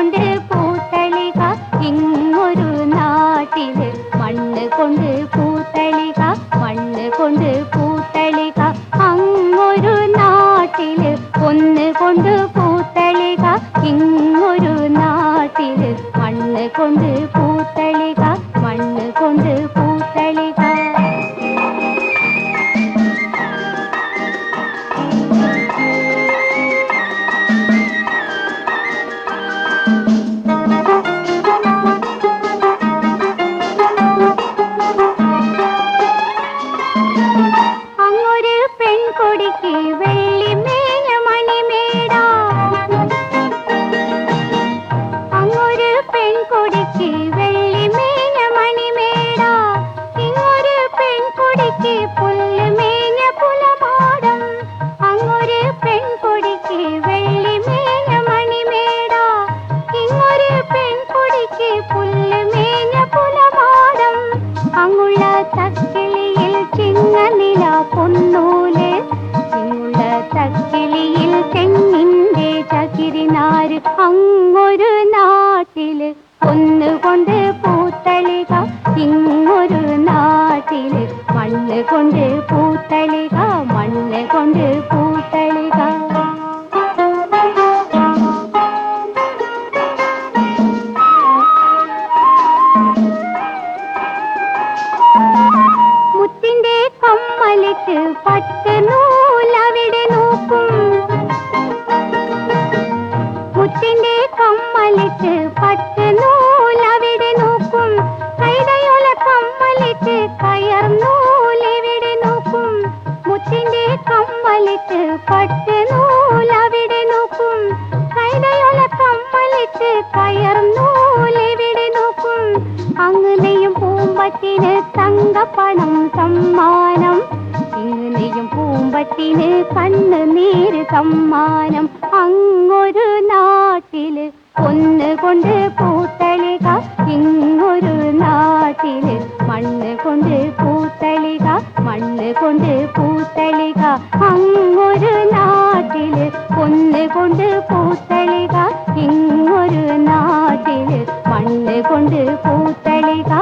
കൊണ്ട് പൂത്തളിക ഇങ്ങൊരു നാട്ടില് മണ്ണ് കൊണ്ട് പൂത്തളിക മണ്ണ് കൊണ്ട് जोड़ी की वे കൊണ്ട് പൂത്തളിക മണ്ണ് കൊണ്ട് പൂത്തളിക. മുത്തിന്റെ കമ്മലിട്ട് പട്ട് നൂലവിടെ നോക്കും. മുത്തിന്റെ കമ്മലിട്ട് പട്ട് കമ്മലിട്ട് പട്ട് നൂലവിടെ നോക്കും. കൈതയോല കമ്മലിട്ട് കയർ നൂലെവിടെ നോക്കും. അങ്ങനെയും പൂമ്പത്തിന് തങ്കപ്പണം സമ്മാനം. ഇങ്ങനെയും പൂമ്പത്തിന് കണ്ണ് നീര് സമ്മാനം. അങ്ങൊരു നാട്ടിൽ ഒന്നുകൊണ്ട് പൂത്തളിക. ഇങ്ങൊരു നാട്ടിൽ മണ്ണ് കൊണ്ട് പൂത്തളിക. മണ്ണ് കൊണ്ട് പൂത്തളിക അങ്ങൊരു നാട്ടില് പൊന്ന് കൊണ്ട് പൂത്തളിക ഇങ്ങൊരു നാട്ടില് മണ്ണ് കൊണ്ട് പൂത്തളിക